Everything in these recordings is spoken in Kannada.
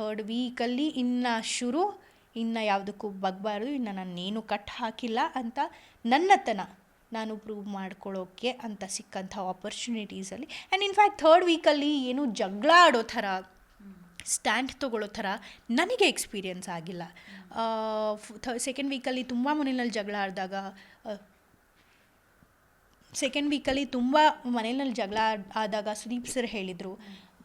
ಥರ್ಡ್ ವೀಕಲ್ಲಿ ಇನ್ನು ಶುರು, ಇನ್ನು ಯಾವುದಕ್ಕೂ ಬಗ್ಬಾರ್ದು, ಇನ್ನು ನಾನೇನು ಕಟ್ ಹಾಕಿಲ್ಲ ಅಂತ ನನ್ನತನ ನಾನು ಪ್ರೂವ್ ಮಾಡ್ಕೊಳ್ಳೋಕ್ಕೆ ಅಂತ ಸಿಕ್ಕಂಥ ಆಪರ್ಚುನಿಟೀಸಲ್ಲಿ ಆ್ಯಂಡ್ ಇನ್ಫ್ಯಾಕ್ಟ್ ಥರ್ಡ್ ವೀಕಲ್ಲಿ ಏನು ಜಗಳ ಆಡೋ ಥರ ಸ್ಟ್ಯಾಂಡ್ ತೊಗೊಳ್ಳೋ ಥರ ನನಗೆ ಎಕ್ಸ್ಪೀರಿಯನ್ಸ್ ಆಗಿಲ್ಲ. ಥ ಸೆಕೆಂಡ್ ವೀಕಲ್ಲಿ ತುಂಬ ಮನೆಯಲ್ಲಿ ಜಗಳ ಆಡಿದಾಗ ಸೆಕೆಂಡ್ ವೀಕಲ್ಲಿ ತುಂಬ ಮನೆಯಲ್ಲಿ ಜಗಳ ಆದಾಗ ಸುದೀಪ್ ಸರ್ ಹೇಳಿದರು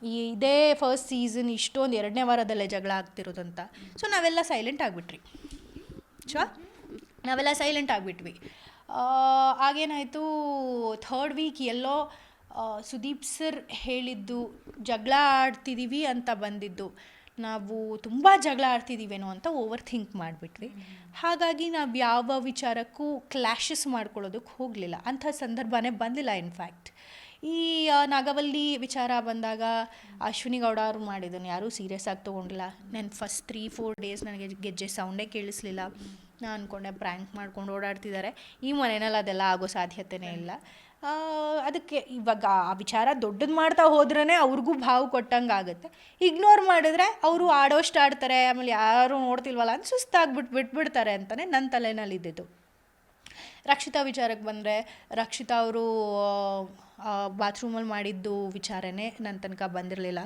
ಇದೇ ಫಸ್ಟ್ ಸೀಸನ್ ಇಷ್ಟೊಂದು ಎರಡನೇ ವಾರದಲ್ಲೇ ಜಗಳ ಆಗ್ತಿರೋದಂತ. ಸೊ ನಾವೆಲ್ಲ ಸೈಲೆಂಟ್ ಆಗಿಬಿಟ್ರಿ. ಶ ನಾವೆಲ್ಲ ಸೈಲೆಂಟ್ ಆಗಿಬಿಟ್ವಿ. ಆಗೇನಾಯಿತು ಥರ್ಡ್ ವೀಕ್ ಎಲ್ಲೋ ಸುದೀಪ್ ಸರ್ ಹೇಳಿದ್ದು, ಜಗಳ ಆಡ್ತಿದ್ದೀವಿ ಅಂತ ಬಂದಿದ್ದು. ನಾವು ತುಂಬ ಜಗಳ ಆಡ್ತಿದ್ದೀವೇನೋ ಅಂತ ಓವರ್ ಥಿಂಕ್ ಮಾಡಿಬಿಟ್ವಿ. ಹಾಗಾಗಿ ನಾವು ಯಾವ ವಿಚಾರಕ್ಕೂ ಕ್ಲ್ಯಾಶಸ್ ಮಾಡ್ಕೊಳ್ಳೋದಕ್ಕೆ ಹೋಗಲಿಲ್ಲ. ಅಂಥ ಸಂದರ್ಭನೇ ಬಂದಿಲ್ಲ ಇನ್ಫ್ಯಾಕ್ಟ್ ಈ ನಾಗವಲ್ಲಿ ವಿಚಾರ ಬಂದಾಗ ಅಶ್ವಿನಿ ಗೌಡ ಅವರು ಮಾಡಿದ್ದನ್ನು ಯಾರೂ ಸೀರಿಯಸ್ ಆಗಿ ತೊಗೊಂಡಿಲ್ಲ. ನಾನು ಫಸ್ಟ್ ತ್ರೀ ಫೋರ್ ಡೇಸ್ ನನಗೆ ಗೆಜ್ಜೆ ಸೌಂಡೇ ಕೇಳಿಸ್ಲಿಲ್ಲ. ನಾನು ಅಂದ್ಕೊಂಡೆ ಪ್ರ್ಯಾಂಕ್ ಮಾಡ್ಕೊಂಡು ಓಡಾಡ್ತಿದ್ದಾರೆ ಈ ಮನೆಯಲ್ಲಿ ಅದೆಲ್ಲ ಆಗೋ ಸಾಧ್ಯತೆಯೇ ಇಲ್ಲ. ಅದಕ್ಕೆ ಇವಾಗ ಆ ವಿಚಾರ ದೊಡ್ಡದು ಮಾಡ್ತಾ ಹೋದ್ರೇ ಅವ್ರಿಗೂ ಭಾವ ಕೊಟ್ಟಂಗೆ ಆಗುತ್ತೆ. ಇಗ್ನೋರ್ ಮಾಡಿದ್ರೆ ಅವರು ಆಡೋಷ್ಟು ಆಡ್ತಾರೆ, ಆಮೇಲೆ ಯಾರೂ ನೋಡ್ತಿಲ್ವಲ್ಲ ಅಂತ ಸುಸ್ತಾಗ್ಬಿಟ್ಟು ಬಿಟ್ಬಿಡ್ತಾರೆ ಅಂತಲೇ ನನ್ನ ತಲೆನಲ್ಲಿ ಇದ್ದಿದ್ದು ರಕ್ಷಿತಾ ವಿಚಾರಕ್ಕೆ ಬಂದರೆ ರಕ್ಷಿತಾ ಅವರು ಬಾತ್ರೂಮಲ್ಲಿ ಮಾಡಿದ್ದು ವಿಚಾರನೇ ನನ್ನ ತನಕ ಬಂದಿರಲಿಲ್ಲ.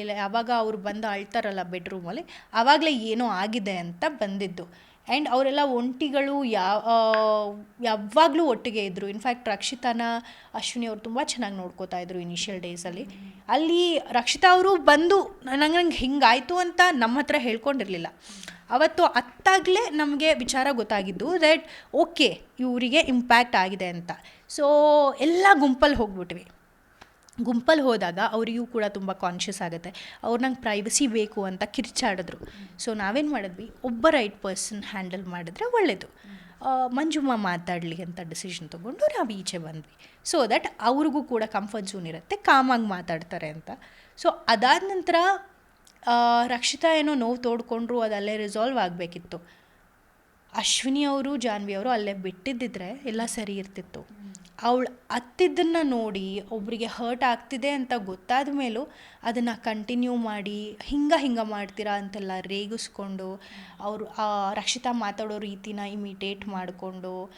ಇಲ್ಲ ಯಾವಾಗ ಅವರು ಬಂದು ಅಳ್ತಾರಲ್ಲ ಬೆಡ್ರೂಮಲ್ಲಿ ಆವಾಗಲೇ ಏನೋ ಆಗಿದೆ ಅಂತ ಬಂದಿದ್ದು. ಆ್ಯಂಡ್ ಅವರೆಲ್ಲ ಒಂಟಿಗಳು ಯಾವ ಯಾವಾಗಲೂ ಒಟ್ಟಿಗೆ ಇದ್ದರು ಇನ್ಫ್ಯಾಕ್ಟ್ ರಕ್ಷಿತಾನ ಅಶ್ವಿನಿ ಅವರು ತುಂಬ ಚೆನ್ನಾಗಿ ನೋಡ್ಕೋತಾ ಇದ್ರು ಇನಿಷಿಯಲ್ ಡೇಸಲ್ಲಿ ಅಲ್ಲಿ. ರಕ್ಷಿತಾ ಅವರು ಬಂದು ನಂಗೆ ನಂಗೆ ಹಿಂಗಾಯಿತು ಅಂತ ನಮ್ಮ ಹತ್ರ ಹೇಳ್ಕೊಂಡಿರಲಿಲ್ಲ. ಅವತ್ತು ಅತ್ತಾಗಲೇ ನಮಗೆ ವಿಚಾರ ಗೊತ್ತಾಗಿದ್ದು ದಟ್ ಓಕೆ ಇವರಿಗೆ ಇಂಪ್ಯಾಕ್ಟ್ ಆಗಿದೆ ಅಂತ. ಸೊ ಎಲ್ಲ ಗುಂಪಲ್ಲಿ ಹೋಗ್ಬಿಟ್ವಿ. ಗುಂಪಲ್ಲಿ ಹೋದಾಗ ಅವರಿಗೂ ಕೂಡ ತುಂಬ ಕಾನ್ಷಿಯಸ್ ಆಗುತ್ತೆ. ಅವ್ರು ನಂಗೆ ಪ್ರೈವಸಿ ಬೇಕು ಅಂತ ಕಿರ್ಚಾಡಿದ್ರು. ಸೊ ನಾವೇನು ಮಾಡಿದ್ವಿ? ಒಬ್ಬ ರೈಟ್ ಪರ್ಸನ್ ಹ್ಯಾಂಡಲ್ ಮಾಡಿದ್ರೆ ಒಳ್ಳೆಯದು ಮಂಜುಮ್ಮ ಮಾತಾಡಲಿ ಅಂತ ಡಿಸಿಷನ್ ತೊಗೊಂಡು ನಾವು ಈಚೆ ಬಂದ್ವಿ. ಸೊ ದಟ್ ಅವ್ರಿಗೂ ಕೂಡ ಕಂಫರ್ಟ್ ಝೂನ್ ಇರುತ್ತೆ, ಕಾಮಾಗಿ ಮಾತಾಡ್ತಾರೆ ಅಂತ. ಸೊ ಅದಾದ ನಂತರ ರಕ್ಷಿತಾ ಏನೋ ನೋವು ತೋಡ್ಕೊಂಡ್ರು ಅದು ಅಲ್ಲೇ ರಿಸಾಲ್ವ್ ಆಗಬೇಕಿತ್ತು. ಅಶ್ವಿನಿ ಅವರು, ಜಾನ್ವಿ ಅವರು ಅಲ್ಲೇ ಬಿಟ್ಟಿದ್ದಿದ್ರೆ ಎಲ್ಲ ಸರಿ ಇರ್ತಿತ್ತು. ಅವಳು ಅತ್ತಿದ್ದನ್ನು ನೋಡಿ ಒಬ್ಬರಿಗೆ ಹರ್ಟ್ ಆಗ್ತಿದೆ ಅಂತ ಗೊತ್ತಾದ ಮೇಲೂ ಅದನ್ನು ಕಂಟಿನ್ಯೂ ಮಾಡಿ, ಹಿಂಗೆ ಹಿಂಗೆ ಮಾಡ್ತೀರಾ? ಅಂತೆಲ್ಲ ರೇಗಿಸ್ಕೊಂಡು, ಅವರು ರಕ್ಷಿತಾ ಮಾತಾಡೋ ರೀತಿನ ಇಮಿಟೇಟ್ ಮಾಡಿಕೊಂಡು